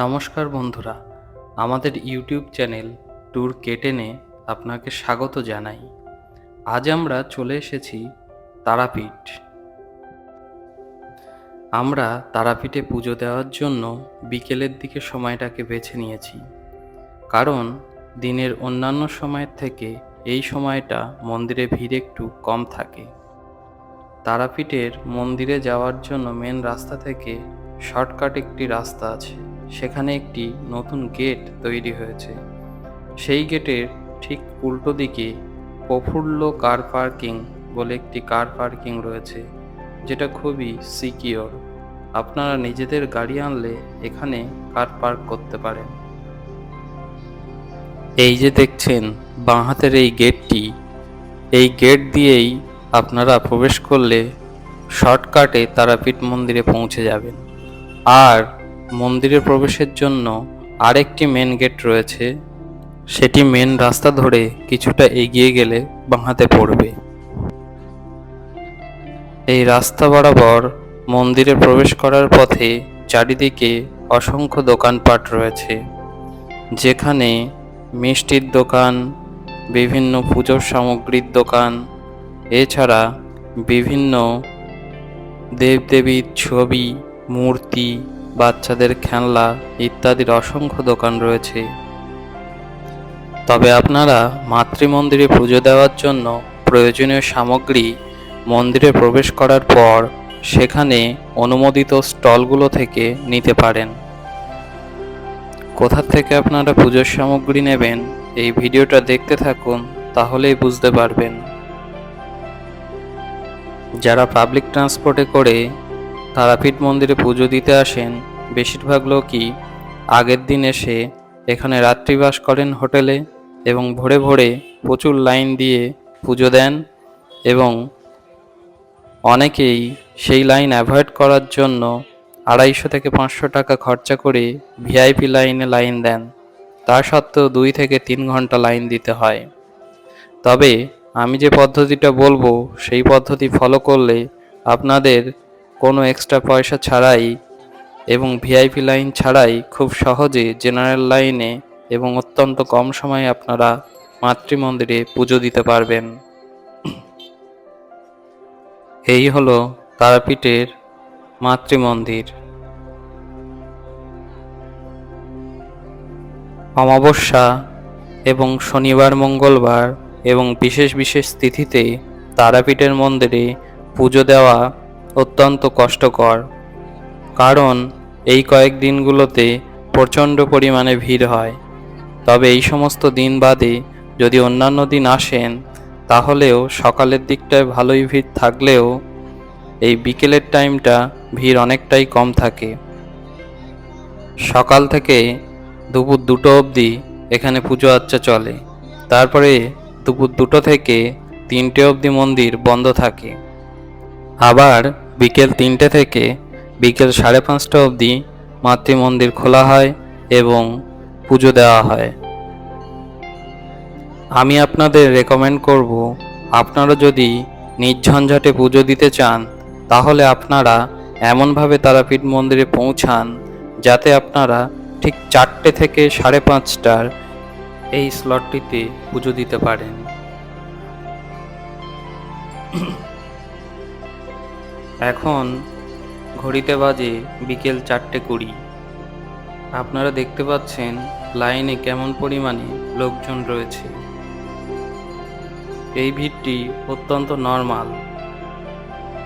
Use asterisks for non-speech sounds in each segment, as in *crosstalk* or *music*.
নমস্কার বন্ধুরা, আমাদের ইউটিউব চ্যানেল ট্যুর কেটেনে আপনাকে স্বাগত জানাই। আজ আমরা চলে এসেছি তারাপীঠ। আমরা তারাপীঠে পুজো দেওয়ার জন্য বিকেলের দিকে সময়টাকে বেছে নিয়েছি। কারণ দিনের অন্যান্য সময়ের থেকে এই সময়টা মন্দিরে ভিড় একটু কম থাকে। তারাপীঠের মন্দিরে যাওয়ার জন্য মেন রাস্তা থেকে শর্টকাট একটি রাস্তা আছে। সেখানে একটি নতুন গেট তৈরি হয়েছে। সেই গেটের ঠিক উল্টো দিকে প্রফুল্ল কার পার্কিং বলে একটি কার পার্কিং রয়েছে, যেটা খুবই সিকিওর আপনারা নিজেদের গাড়ি আনলে এখানে কার পার্ক করতে পারেন। এই যে দেখছেন, বাঁ হাতের এই গেটটি, এই গেট দিয়েই আপনারা প্রবেশ করলে শর্টকাটে তারাপীঠ মন্দিরে পৌঁছে যাবেন। আর মন্দিরে প্রবেশের জন্য আরেকটি মেন গেট রয়েছে। সেটি মেন রাস্তা ধরে কিছুটা এগিয়ে গেলে বাঁহাতে পড়বে। এই রাস্তা বরাবর মন্দিরে প্রবেশ করার পথে চারিদিকে অসংখ্য দোকানপাট রয়েছে, যেখানে মিষ্টির দোকান, বিভিন্ন পুজোর সামগ্রীর দোকান, এছাড়া বিভিন্ন দেবদেবীর ছবি, মূর্তি বাচ্চাদের খেলনা ইত্যাদির অসংখ্য দোকান রয়েছে। তবে আপনারা মাতৃমন্দিরে পুজো দেওয়ার জন্য প্রয়োজনীয় সামগ্রী মন্দিরে প্রবেশ করার পর সেখানে অনুমোদিত স্টলগুলো থেকে নিতে পারেন। কোথা থেকে আপনারা পুজোর সামগ্রী নেবেন এই ভিডিওটা দেখতে থাকুন, তাহলেই বুঝতে পারবেন। যারা পাবলিক ট্রান্সপোর্টে করে তারাপীঠ মন্দিরে পুজো দিতে আসেন, বেশিরভাগ লোকই আগের দিন এসে এখানে রাত্রিবাস করেন হোটেলে এবং ভোরে ভোরে প্রচুর লাইন দিয়ে পুজো দেন এবং অনেকেই সেই লাইন অ্যাভয়েড করার জন্য আড়াইশো থেকে পাঁচশো টাকা খরচা করে ভিআইপি লাইনে লাইন দেন। তা সত্ত্বেও দুই থেকে তিন ঘণ্টা লাইন দিতে হয়। তবে আমি যে পদ্ধতিটা বলব, সেই পদ্ধতি ফলো করলে আপনাদের কোনো এক্সট্রা পয়সা ছাড়াই এবং ভিআইপি লাইন ছাড়াই খুব সহজে জেনারেল লাইনে এবং অত্যন্ত কম সময়ে আপনারা মাতৃমন্দিরে পুজো দিতে পারবেন। এই হলো তারাপীঠের মাতৃমন্দির। অমাবস্যা এবং শনিবার, মঙ্গলবার এবং বিশেষ বিশেষ তিথিতে তারাপীঠের মন্দিরে পুজো দেওয়া অত্যন্ত কষ্টকর। কারণ, এই কয়েক দিনগুলোতে প্রচণ্ড পরিমাণে ভিড় হয়। তবে এই সমস্ত দিন বাদে যদি অন্যান্য দিন আসেন, তাহলেও সকালের দিকটায় ভালোই ভিড় থাকলেও এই বিকেলের টাইমটা ভিড় অনেকটাই কম থাকে। সকাল থেকে দুপুর দুটো অবধি এখানে পুজো আচ্চা চলে। তারপরে দুপুর দুটো থেকে তিনটে অবধি মন্দির বন্ধ থাকে। আবার বিকেল তিনটে থেকে বিকেল সাড়ে পাঁচটা অবধি মাতৃ মন্দির খোলা হয় এবং পুজো দেওয়া হয়। আমি আপনাদের রেকমেন্ড করব, আপনারা যদি নির্ঝঞ্ঝাটে পুজো দিতে চান, তাহলে আপনারা এমনভাবে তারাপীঠ মন্দিরে পৌঁছান যাতে আপনারা ঠিক চারটে থেকে সাড়ে পাঁচটার এই স্লটটিতে পুজো দিতে পারেন। এখন ঘড়িতে বাজে বিকেল চারটে কুড়ি। আপনারা দেখতে পাচ্ছেন লাইনে কেমন পরিমাণে লোকজন রয়েছে। এই ভিড়টি অত্যন্ত নর্মাল।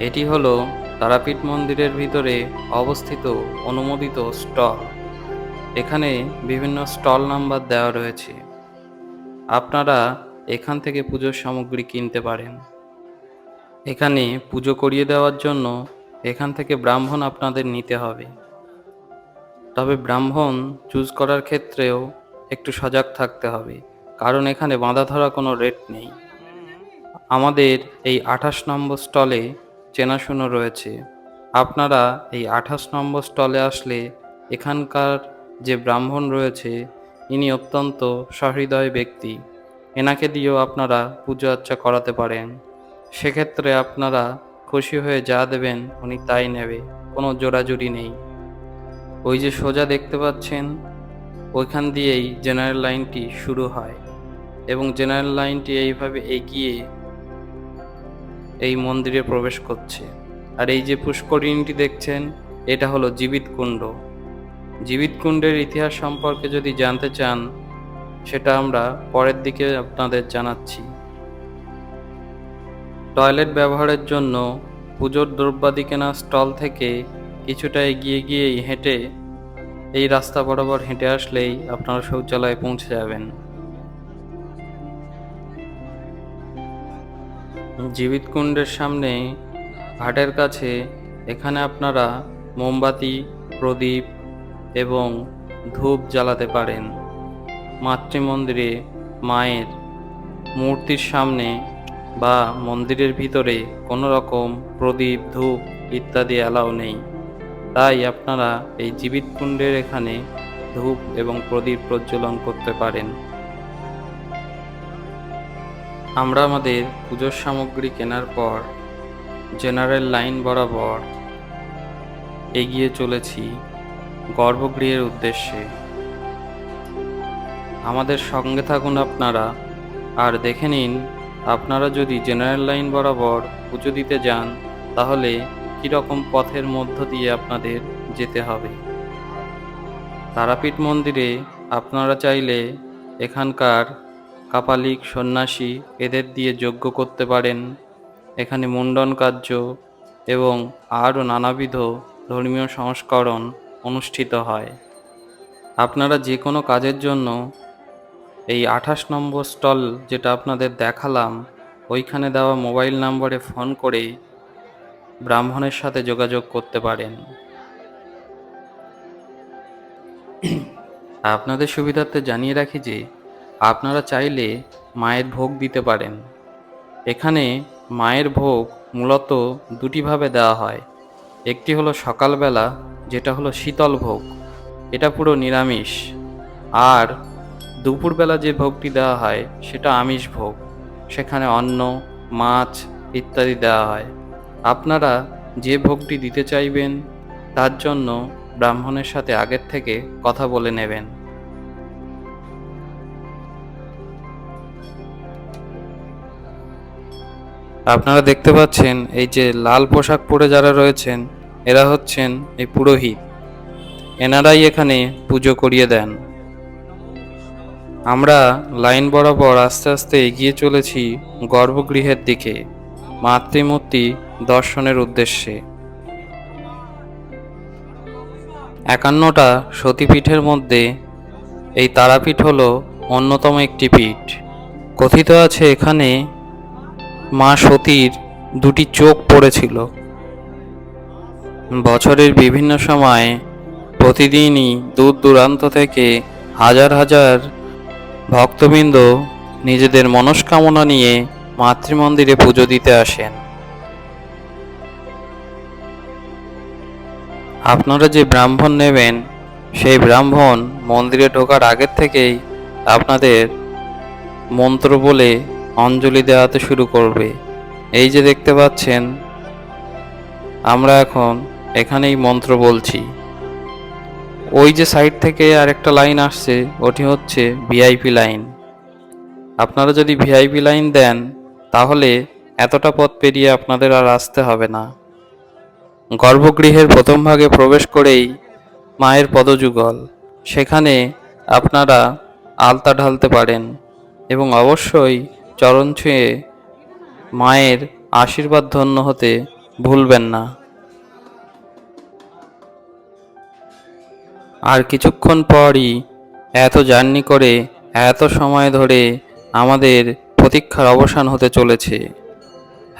এটি হলো তারাপীঠ মন্দিরের ভিতরে অবস্থিত অনুমোদিত স্টল। এখানে বিভিন্ন স্টল নাম্বার দেওয়া রয়েছে। আপনারা এখান থেকে পুজোর সামগ্রী কিনতে পারেন। এখানে পুজো করিয়ে দেওয়ার জন্য এখান থেকে ব্রাহ্মণ আপনাদের নিতে হবে। তবে ব্রাহ্মণ চুজ করার ক্ষেত্রেও একটু সজাগ থাকতে হবে, কারণ এখানে বাঁধা ধরা কোনো রেট নেই। আমাদের এই আঠাশ নম্বর স্টলে চেনাশুনো রয়েছে। আপনারা এই আঠাশ নম্বর স্টলে আসলে এখানকার যে ব্রাহ্মণ রয়েছে, ইনি অত্যন্ত সহৃদয় ব্যক্তি। এনাকে দিয়েও আপনারা পুজো আচ্চা করাতে পারেন। সেক্ষেত্রে আপনারা খুশি হয়ে যা দেবেন উনি তাই নেবে, কোনো জোরাজুরি নেই। ওই যে সোজা দেখতে পাচ্ছেন, ওইখান দিয়েই জেনারেল লাইনটি শুরু হয় এবং জেনারেল লাইনটি এইভাবে এগিয়ে এই মন্দিরে প্রবেশ করছে। আর এই যে পুষ্করিণীটি দেখছেন, এটা হলো জীবিত কুণ্ড। জীবিত কুণ্ডের ইতিহাস সম্পর্কে যদি জানতে চান, সেটা আমরা পরের দিকে আপনাদের জানাচ্ছি। টয়লেট ব্যবহারের জন্য পুজোর দ্রব্যাদি কেনা স্টল থেকে কিছুটা এগিয়ে গিয়েই হেঁটে এই রাস্তা বরাবর হেঁটে আসলেই আপনারা শৌচালয়ে পৌঁছে যাবেন। জীবিত কুণ্ডের সামনে ঘাটের কাছে এখানে আপনারা মোমবাতি, প্রদীপ এবং ধূপ জ্বালাতে পারেন। মাতৃমন্দিরে মায়ের মূর্তির সামনে বা মন্দিরের ভিতরে কোনো রকম প্রদীপ, ধূপ ইত্যাদি অ্যালাউ নেই। তাই আপনারা এই জীবিত কুণ্ডের এখানে ধূপ এবং প্রদীপ প্রজ্বলন করতে পারেন। আমরা আমাদের পুজোর সামগ্রী কেনার পর জেনারেল লাইন বরাবর এগিয়ে চলেছি গর্ভগৃহের উদ্দেশ্যে। আমাদের সঙ্গে থাকুন আপনারা আর দেখে নিন আপনারা যদি জেনারেল লাইন বরাবর পুজো দিতে যান, তাহলে কীরকম পথের মধ্য দিয়ে আপনাদের যেতে হবে? তারাপীঠ মন্দিরে আপনারা চাইলে এখানকার কাপালিক সন্ন্যাসী এদের দিয়ে যজ্ঞ করতে পারেন। এখানে মুন্ডন কার্য এবং আরও নানাবিধ ধর্মীয় সংস্করণ অনুষ্ঠিত হয়। আপনারা যে কোনো কাজের জন্য এই আঠাশ নম্বর স্টল যেটা আপনাদের দেখালাম, ওইখানে দেওয়া মোবাইল নম্বরে ফোন করে ব্রাহ্মণের সাথে যোগাযোগ করতে পারেন। *clears throat* আপনাদের সুবিধার্থে জানিয়ে রাখি যে, আপনারা চাইলে মায়ের ভোগ দিতে পারেন। এখানে মায়ের ভোগ মূলত দুটিভাবে দেওয়া হয়। একটি হলো সকালবেলা, যেটা হলো শীতল ভোগ। এটা পুরো নিরামিষ। আর দুপুরবেলা যে ভোগটি দেওয়া হয়, সেটা আমিষ ভোগ। সেখানে অন্ন, মাছ ইত্যাদি দেওয়া হয়। আপনারা যে ভোগটি দিতে চাইবেন, তার জন্য ব্রাহ্মণের সাথে আগের থেকে কথা বলে নেবেন। আপনারা দেখতে পাচ্ছেন, এই যে লাল পোশাক পরে যারা রয়েছেন, এরা হচ্ছেন এই পুরোহিত। এনারাই এখানে পুজো করিয়ে দেন। আমরা লাইন বরাবর আস্তে আস্তে এগিয়ে চলেছি গর্ভগৃহের দিকে, মাতৃমূর্তি দর্শনের উদ্দেশ্যে। একান্নটা সতীপীঠের মধ্যে এই তারাপীঠ হল অন্যতম একটি পীঠ। কথিত আছে এখানে মা সতীর দুটি চোখ পড়েছিল। বছরের বিভিন্ন সময় প্রতিদিনই দূর দূরান্ত থেকে হাজার হাজার ভক্তবৃন্দ নিজেদের মনস্কামনা নিয়ে মাতৃমন্দিরে পুজো দিতে আসেন। আপনারা যে ব্রাহ্মণ নেবেন, সেই ব্রাহ্মণ মন্দিরে ঢোকার আগের থেকেই আপনাদের মন্ত্র বলে অঞ্জলি দেওয়াতে শুরু করবে। এই যে দেখতে পাচ্ছেন, আমরা এখন এখানেই মন্ত্র বলছি। ওই যে সাইড থেকে আরেকটা লাইন আসছে, ওটি হচ্ছে ভিআইপি লাইন। আপনারা যদি ভিআইপি লাইন দেন, তাহলে এতটা পথ পেরিয়ে আপনাদের আর আসতে হবে না। গর্ভগৃহের প্রথম ভাগে প্রবেশ করেই মায়ের পদযুগল। সেখানে আপনারা আলতা ঢালতে পারেন এবং অবশ্যই চরণ ছুঁয়ে মায়ের আশীর্বাদ ধন্য হতে ভুলবেন না। আর কিছুক্ষণ পরই এত জার্নি করে, এত সময় ধরে আমাদের প্রতীক্ষার অবসান হতে চলেছে।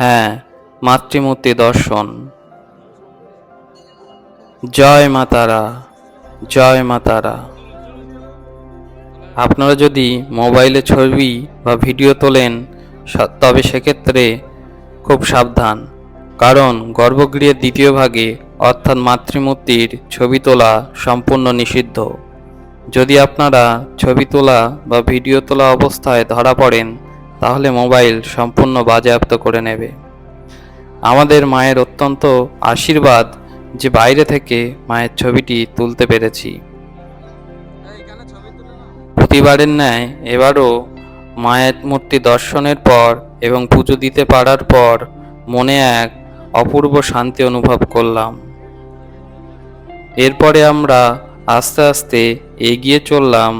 হ্যাঁ মাতৃমূর্তি দর্শন। জয় মা তারা, জয় মা তারা। আপনারা যদি মোবাইলে ছবি বা ভিডিও তোলেন তবে সেক্ষেত্রে খুব সাবধান। কারণ গর্ভগৃহের দ্বিতীয় ভাগে অর্থাৎ মাতৃমূর্তির ছবি তোলা সম্পূর্ণ নিষিদ্ধ। যদি আপনারা ছবি তোলা বা ভিডিও তোলা অবস্থায় ধরা পড়েন, তাহলে মোবাইল সম্পূর্ণ বাজেয়াপ্ত করে নেবে। আমাদের মায়ের অত্যন্ত আশীর্বাদ যে বাইরে থেকে মায়ের ছবিটি তুলতে পেরেছি। প্রতিবারের ন্যায় এবারও মায়ের মূর্তি দর্শনের পর এবং পুজো দিতে পারার পর মনে এক অপূর্ব শান্তি অনুভব করলাম। এরপরে আমরা আস্তে আস্তে এগিয়ে চললাম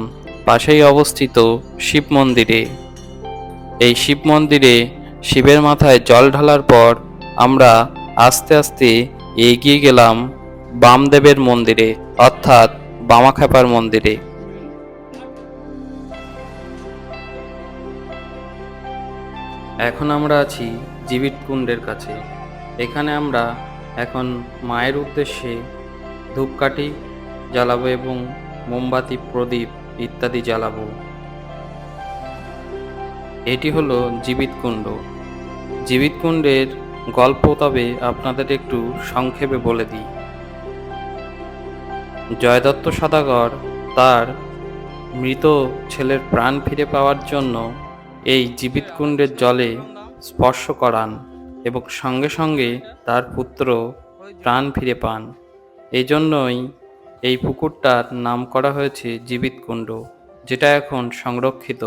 পাশেই অবস্থিত শিব মন্দিরে। এই শিব মন্দিরে শিবের মাথায় জল ঢালার পর আমরা আস্তে আস্তে এগিয়ে গেলাম বামদেবের মন্দিরে, অর্থাৎ বামাখ্যাপার মন্দিরে। এখন আমরা আছি জীবিত কুণ্ডের কাছে। এখানে আমরা এখন মায়ের উদ্দেশ্যে ধূপকাঠি জ্বালাবো এবং মোমবাতি, প্রদীপ ইত্যাদি জ্বালাবো। এটি হলো জীবিত কুণ্ড। জীবিত কুণ্ডের গল্প তবে আপনাদের একটু সংক্ষেপে বলে দিই। জয়দত্ত সদাগর তার মৃত ছেলের প্রাণ ফিরে পাওয়ার জন্য এই জীবিত কুণ্ডের জলে স্পর্শ করান এবং সঙ্গে সঙ্গে তার পুত্র প্রাণ ফিরে পান। এই জন্যই এই পুকুরটার নাম করা হয়েছে জীবিত কুণ্ড, যেটা এখন সংরক্ষিত।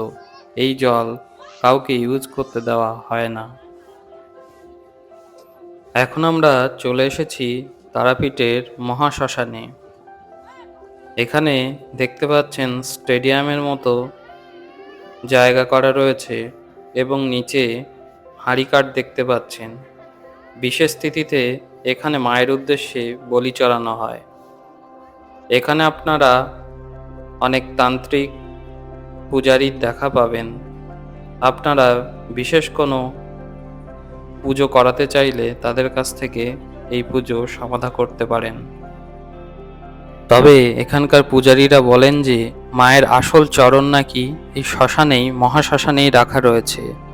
এই জল কাউকে ইউজ করতে দেওয়া হয় না। এখন আমরা চলে এসেছি তারাপীঠের মহাশ্মশানে। এখানে দেখতে পাচ্ছেন স্টেডিয়ামের মতো জায়গা করা রয়েছে এবং নিচে হাঁড়িকাঠ দেখতে পাচ্ছেন। বিশেষ তিথিতে এখানে মায়ের উদ্দেশ্যে বলি চড়ানো হয়। এখানে আপনারা অনেক তান্ত্রিক পূজারীর দেখা পাবেন। আপনারা বিশেষ কোনো পুজো করাতে চাইলে তাদের কাছ থেকে এই পুজো সমাধা করতে পারেন। তবে এখানকার পূজারীরা বলেন যে, মায়ের আসল চরণ নাকি এই শ্মশানেই, মহাশ্মশানেই রাখা রয়েছে।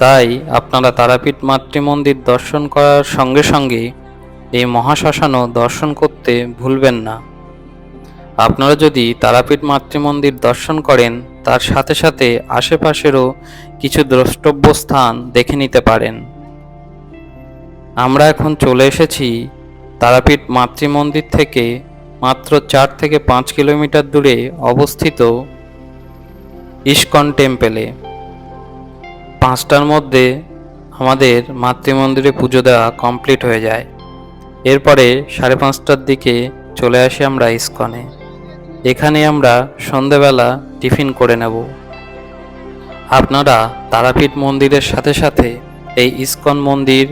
তাই আপনারা তারাপীঠ মাতৃমন্দির দর্শন করার সঙ্গে সঙ্গে এই মহাশ্মশানও দর্শন করতে ভুলবেন না। আপনারা যদি তারাপীঠ মাতৃমন্দির দর্শন করেন, তার সাথে সাথে আশেপাশেরও কিছু দ্রষ্টব্য স্থান দেখে নিতে পারেন। আমরা এখন চলে এসেছি তারাপীঠ মাতৃমন্দির থেকে মাত্র চার থেকে পাঁচ কিলোমিটার দূরে অবস্থিত ইস্কন টেম্পেলে। পাঁচটার মধ্যে আমাদের মাতৃমন্দিরে পুজো দেওয়া কমপ্লিট হয়ে যায়। এরপরে সাড়ে পাঁচটার দিকে চলে আসি আমরা ইস্কনে। এখানে আমরা সন্ধেবেলা টিফিন করে নেব। আপনারা তারাপীঠ মন্দিরের সাথে সাথে এই ইস্কন মন্দির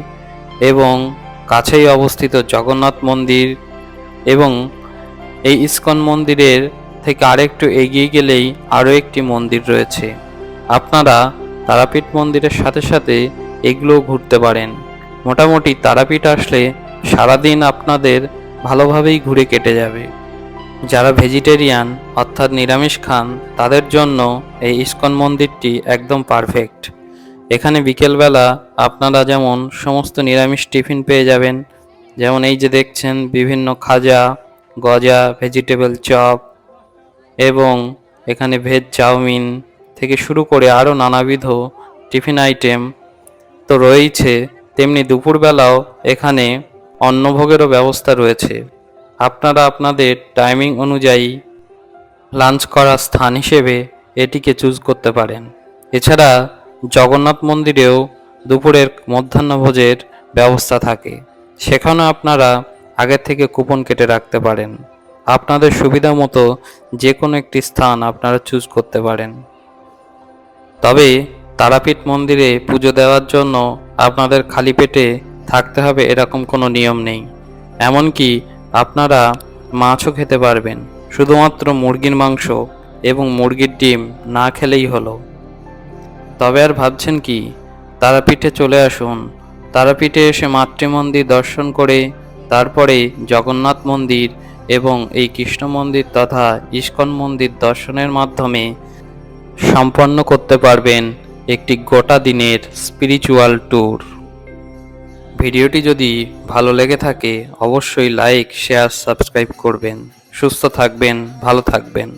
এবং কাছেই অবস্থিত জগন্নাথ মন্দির এবং এই ইস্কন মন্দিরের থেকে আরেকটু এগিয়ে গেলেই আরও একটি মন্দির রয়েছে। আপনারা তারাপীঠ মন্দিরের সাথে সাথে এগুলোও ঘুরতে পারেন। মোটামুটি তারাপীঠ আসলে সারাদিন আপনাদের ভালোভাবেই ঘুরে কেটে যাবে। যারা ভেজিটেরিয়ান, অর্থাৎ নিরামিষ খান, তাদের জন্য এই ইস্কন মন্দিরটি একদম পারফেক্ট। এখানে বিকেলবেলা আপনারা যেমন সমস্ত নিরামিষ টিফিন পেয়ে যাবেন, যেমন এই যে দেখছেন বিভিন্ন খাজা, গজা, ভেজিটেবল চপ এবং এখানে ভেজ চাউমিন থেকে শুরু করে আরও নানাবিধ টিফিন আইটেম তো রয়েইছে, তেমনি দুপুরবেলাও এখানে অন্নভোগেরও ব্যবস্থা রয়েছে। আপনারা আপনাদের টাইমিং অনুযায়ী লাঞ্চ করার স্থান হিসেবে এটিকে চুজ করতে পারেন। এছাড়া জগন্নাথ মন্দিরেও দুপুরের মধ্যাহ্নভোজের ব্যবস্থা থাকে। সেখানেও আপনারা আগের থেকে কুপন কেটে রাখতে পারেন। আপনাদের সুবিধা মতো যে কোনো একটি স্থান আপনারা চুজ করতে পারেন। তবে তারাপীঠ মন্দিরে পুজো দেওয়ার জন্য আপনাদের খালি পেটে থাকতে হবে এরকম কোনো নিয়ম নেই। এমনকি আপনারা মাছও খেতে পারবেন, শুধুমাত্র মুরগির মাংস এবং মুরগির ডিম না খেলেই হলো। তবে আর ভাবছেন কি? তারাপীঠে চলে আসুন। তারাপীঠে এসে মাতৃমন্দির দর্শন করে, তারপরে জগন্নাথ মন্দির এবং এই কৃষ্ণ মন্দির তথা ইস্কন মন্দির দর্শনের মাধ্যমে সম্পন্ন করতে পারবেন একটি গোটা দিনের স্পিরিচুয়াল ট্যুর ভিডিওটি যদি ভালো লেগে থাকে, অবশ্যই লাইক শেয়ার সাবস্ক্রাইব করবেন। সুস্থ থাকবেন, ভালো থাকবেন।